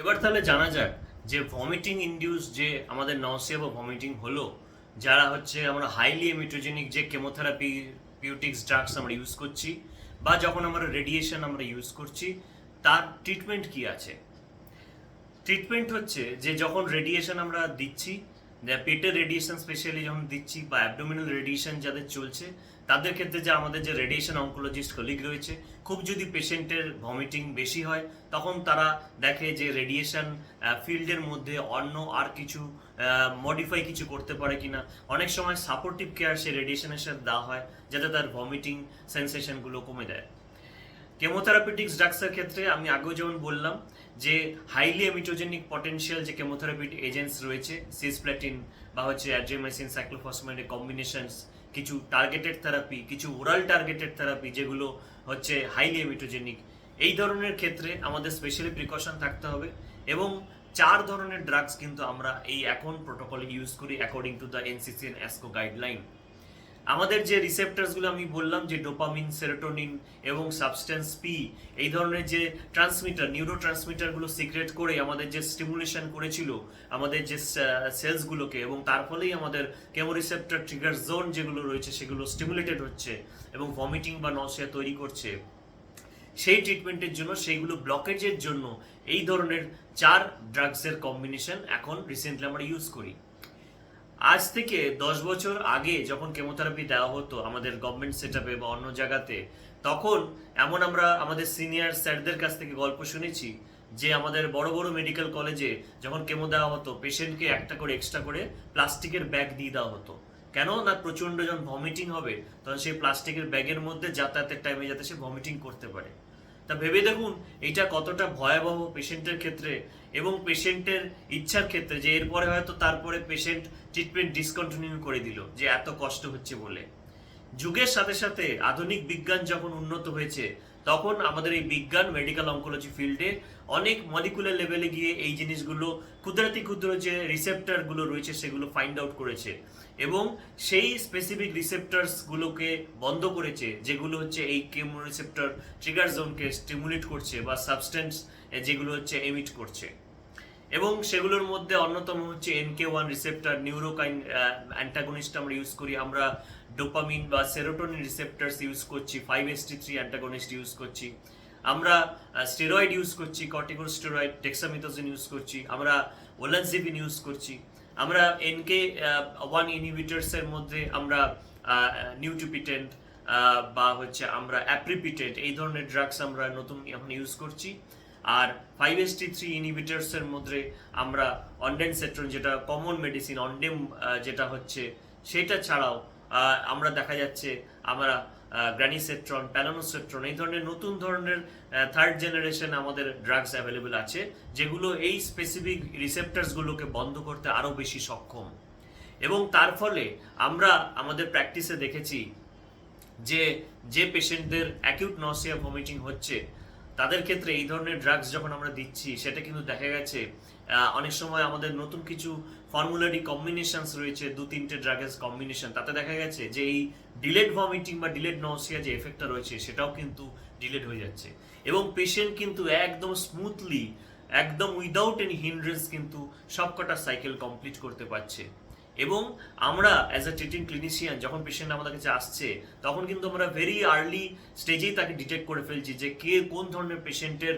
এবার তাহলে জানা যাক যে ভমিটিং ইনডিউস যে আমাদের নসিয়া বা ভমিটিং হলো, যারা হচ্ছে আমরা হাইলি এমিটোজেনিক যে কেমোথেরাপি পিউটিক্স ড্রাগস আমরা ইউজ করছি বা যখন আমরা রেডিয়েশন আমরা ইউজ করছি, তার ট্রিটমেন্ট কি আছে? ট্রিটমেন্ট হচ্ছে যে যখন রেডিয়েশন আমরা দিচ্ছি পেটের রেডিয়েশন স্পেশালি যখন দিচ্ছি বা অ্যাবডোমিনাল রেডিয়েশন যাদের চলছে, তাদের ক্ষেত্রে যে আমাদের যে রেডিয়েশন অঙ্কোলজিস্ট কলিগ রয়েছে, খুব যদি পেশেন্টের ভমিটিং বেশি হয়, তখন তারা দেখে যে রেডিয়েশন ফিল্ডের মধ্যে অন্য আর কিছু মডিফাই কিছু করতে পারে কিনা। অনেক সময় সাপোর্টিভ কেয়ার সে রেডিয়েশনের সাথে দেওয়া হয়, যাতে তার ভমিটিং সেন্সেশনগুলো কমে দেয় কেমোথেরাপিটিক্স ড্রাগসের ক্ষেত্রে আমি আগেও যেমন বললাম যে হাইলি এমিটোজেনিক পটেনশিয়াল যে কেমোথেরাপিউটিক এজেন্টস রয়েছে সিসপ্ল্যাটিন বা হচ্ছে অ্যাড্রিমাইসিন সাইক্লোফসমেটের কম্বিনেশনস কিছু টার্গেটেড থেরাপি কিছু ওরাল টার্গেটেড থেরাপি যেগুলো হচ্ছে হাইলি এমিটোজেনিক এই ধরনের ক্ষেত্রে আমাদের স্পেশালি প্রিকশন থাকতে হবে এবং চার ধরনের ড্রাগস কিন্তু আমরা এই এখন প্রোটোকলে ইউজ করি according to the NCC ASCO guideline আমাদের যে রিসেপ্টার্সগুলো আমি বললাম, যে ডোপামিন সেরোটোনিন এবং সাবস্টেন্স পি এই ধরনের যে ট্রান্সমিটার নিউরো ট্রান্সমিটারগুলো সিক্রেট করে আমাদের যে স্টিমুলেশন করেছিল, আমাদের যে সেলসগুলোকে এবং তার ফলেই আমাদের কেমোরিসেপ্টার ট্রিগার জোন যেগুলো রয়েছে সেগুলো স্টিমুলেটেড হচ্ছে এবং ভমিটিং বা নসিয়া তৈরি করছে। সেই ট্রিটমেন্টের জন্য, সেইগুলো ব্লকেজের জন্য এই ধরনের চার ড্রাগসের কম্বিনেশন এখন রিসেন্টলি আমরা ইউজ করি। আজ থেকে দশ বছর আগে যখন কেমোথেরাপি দেওয়া হতো আমাদের গভর্নমেন্ট সেট আপে বা অন্য জায়গাতে, তখন এমন আমরা আমাদের সিনিয়র স্যারদের কাছ থেকে গল্প শুনেছি যে আমাদের বড় বড় মেডিকেল কলেজে যখন কেমো দেওয়া হতো পেশেন্টকে একটা করে এক্সট্রা করে প্লাস্টিকের ব্যাগ দিয়ে দেওয়া হতো। কেন? না প্রচণ্ড যখন ভমিটিং হবে, তখন সেই প্লাস্টিকের ব্যাগের মধ্যে যাতায়াতের টাইমে যাতে সে ভমিটিং করতে পারে। তা ভেবে দেখুন এটা কতটা ভয়াবহ পেশেন্টের ক্ষেত্রে এবং পেশেন্টের ইচ্ছার ক্ষেত্রে যে এরপরে হয়তো তারপরে পেশেন্ট ট্রিটমেন্ট ডিসকন্টিনিউ করে দিল, যে এত কষ্ট হচ্ছে বলে। যুগের সাথে সাথে আধুনিক বিজ্ঞান যখন উন্নত হয়েছে তখন আমাদের এই বিজ্ঞান মেডিকেল অঙ্কোলজি ফিল্ডে অনেক মলিকুলার লেভেলে গিয়ে এই জিনিসগুলো ক্ষুদ্রাতি ক্ষুদ্র যে রিসেপ্টারগুলো রয়েছে সেগুলো ফাইন্ড আউট করেছে এবং সেই স্পেসিফিক রিসেপ্টার্স গুলোকে বন্ধ করেছে, যেগুলো হচ্ছে এই কেমো রিসেপ্টার ট্রিগার জোনকে স্টিমুলেট করছে বা সাবস্টেন্স যেগুলো হচ্ছে এমিট করছে। এবং সেগুলোর মধ্যে অন্যতম হচ্ছে NK one receptor neurokinin antagonist আমরা ইউজ করি। আমরা ডোপামিন বা সেরোটোনিন রিসেপ্টার্স ইউজ করছি five S T three antagonist use করছি। আমরা স্টেরয়েড ইউজ করছি কর্টিকোস্টেরয়েড ডেক্সামিথোজেন ইউজ করছি, আমরা ওলানজিবিন ইউজ করছি। আমরা এনকে ওয়ান ইনহিবিটার্সের মধ্যে আমরা নিউট্রিপিটেন্ট বা হচ্ছে আমরা অ্যাপ্রিপিটেন্ট এই ধরনের ড্রাগস আমরা নতুন এখন ইউজ করছি। আর ফাইভ এস টি থ্রি ইনহিবিটার্সের মধ্যে আমরা অনডেনসেট্রন যেটা কমন মেডিসিন অনডেম যেটা হচ্ছে, সেটা ছাড়াও আমরা দেখা যাচ্ছে আমরা গ্র্যানিসেট্রন প্যালানোসেট্রন এই ধরনের নতুন ধরনের থার্ড জেনারেশন আমাদের ড্রাগস অ্যাভেলেবল আছে, যেগুলো এই স্পেসিফিক রিসেপ্টার্সগুলোকে বন্ধ করতে আরও বেশি সক্ষম। এবং তার ফলে আমরা আমাদের প্র্যাকটিসে দেখেছি যে যে পেশেন্টদের অ্যাকিউট নসিয়া ভমিটিং হচ্ছে তাদের ক্ষেত্রে এই ধরনের ড্রাগস যখন আমরা দিচ্ছি, সেটা কিন্তু দেখা গেছে অনেক সময় আমাদের নতুন কিছু ফর্মুলারি কম্বিনেশনস রয়েছে, দু তিনটে ড্রাগের কম্বিনেশন তাতে দেখা গেছে যে এই ডিলেড ভমিটিং বা ডিলেড নসিয়া যে এফেক্টটা রয়েছে, সেটাও কিন্তু ডিলেড হয়ে যাচ্ছে। এবং পেশেন্ট কিন্তু একদম স্মুথলি একদম উইদাউট এনি হিন্ড্রেন্স কিন্তু সবকটা সাইকেল কমপ্লিট করতে পারছে। এবং আমরা অ্যাজ এ ট্রিটিং ক্লিনিশিয়ান যখন পেশেন্ট আমাদের কাছে আসছে, তখন কিন্তু আমরা ভেরি আর্লি স্টেজেই তাকে ডিটেক্ট করে ফেলছি যে কে কোন ধরনের পেশেন্টের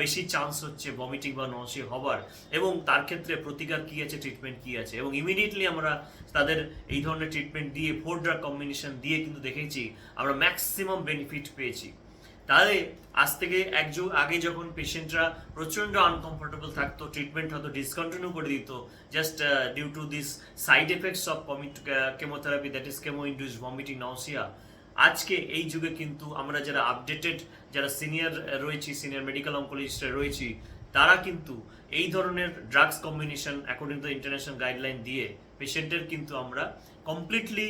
বেশি চান্স হচ্ছে ভমিটিং বা নসি হবার এবং তার ক্ষেত্রে প্রতিকার কি আছে ট্রিটমেন্ট কি আছে। এবং ইমিডিয়েটলি আমরা তাদের এই ধরনের ট্রিটমেন্ট দিয়ে ফোর ড্রাগ কম্বিনেশন দিয়ে কিন্তু দেখেছি, আমরা ম্যাক্সিমাম বেনিফিট পেয়েছি। তাহলে আজ থেকে এক যুগ আগে যখন পেশেন্টরা প্রচণ্ড আনকমফোর্টেবল থাকতো ট্রিটমেন্ট হয়তো ডিসকন্টিনিউ করে দিত just due to this side effects of chemotherapy that is chemo induced vomiting nausea আজকে এই যুগে কিন্তু আমরা যারা আপডেটেড যারা সিনিয়র রয়েছি সিনিয়র মেডিকেল অঙ্কোলজিস্টরা রয়েছি, তারা কিন্তু এই ধরনের drugs combination according to international guideline দিয়ে পেশেন্টের কিন্তু আমরা কমপ্লিটলি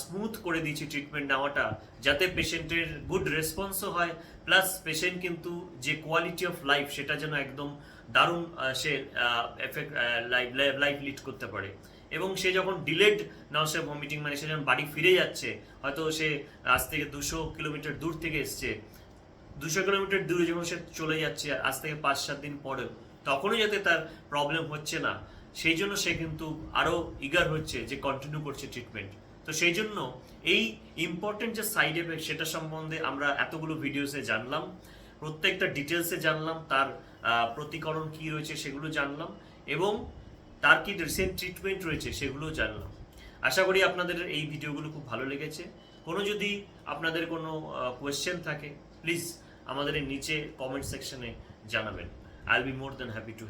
স্মুথ করে দিয়েছি ট্রিটমেন্ট নেওয়াটা, যাতে পেশেন্টের গুড রেসপন্সও হয় প্লাস পেশেন্ট কিন্তু যে কোয়ালিটি অফ লাইফ সেটা যেন একদম দারুণ সে এফেক্ট লাইফ লাইফ লিড করতে পারে। এবং সে যখন ডিলেড নাউসিয়া ভমিটিং মানে সে যখন বাড়ি ফিরে যাচ্ছে, হয়তো সে আজ থেকে দুশো কিলোমিটার দূর থেকে এসছে, দুশো কিলোমিটার দূরে যখন সে চলে যাচ্ছে আজ থেকে পাঁচ সাত দিন পরেও, তখনও যাতে তার প্রবলেম হচ্ছে না। সেই জন্য সে কিন্তু আরও ইগার হচ্ছে যে কন্টিনিউ করছে ট্রিটমেন্ট তো সেই জন্য এই ইম্পর্টেন্ট যে সাইড এফেক্ট সেটা সম্বন্ধে আমরা এতগুলো ভিডিওসে জানলাম, প্রত্যেকটা ডিটেলসে জানলাম, তার প্রতিকরণ কি রয়েছে সেগুলো জানলাম এবং তার কি রিসেন্ট ট্রিটমেন্ট রয়েছে সেগুলো জানলাম। আশা করি আপনাদের এই ভিডিওগুলো খুব ভালো লেগেছে। কোনো যদি আপনাদের কোনো কোয়েশ্চেন থাকে প্লিজ আমাদের নিচে কমেন্ট সেকশনে জানাবেন। I will be more than happy to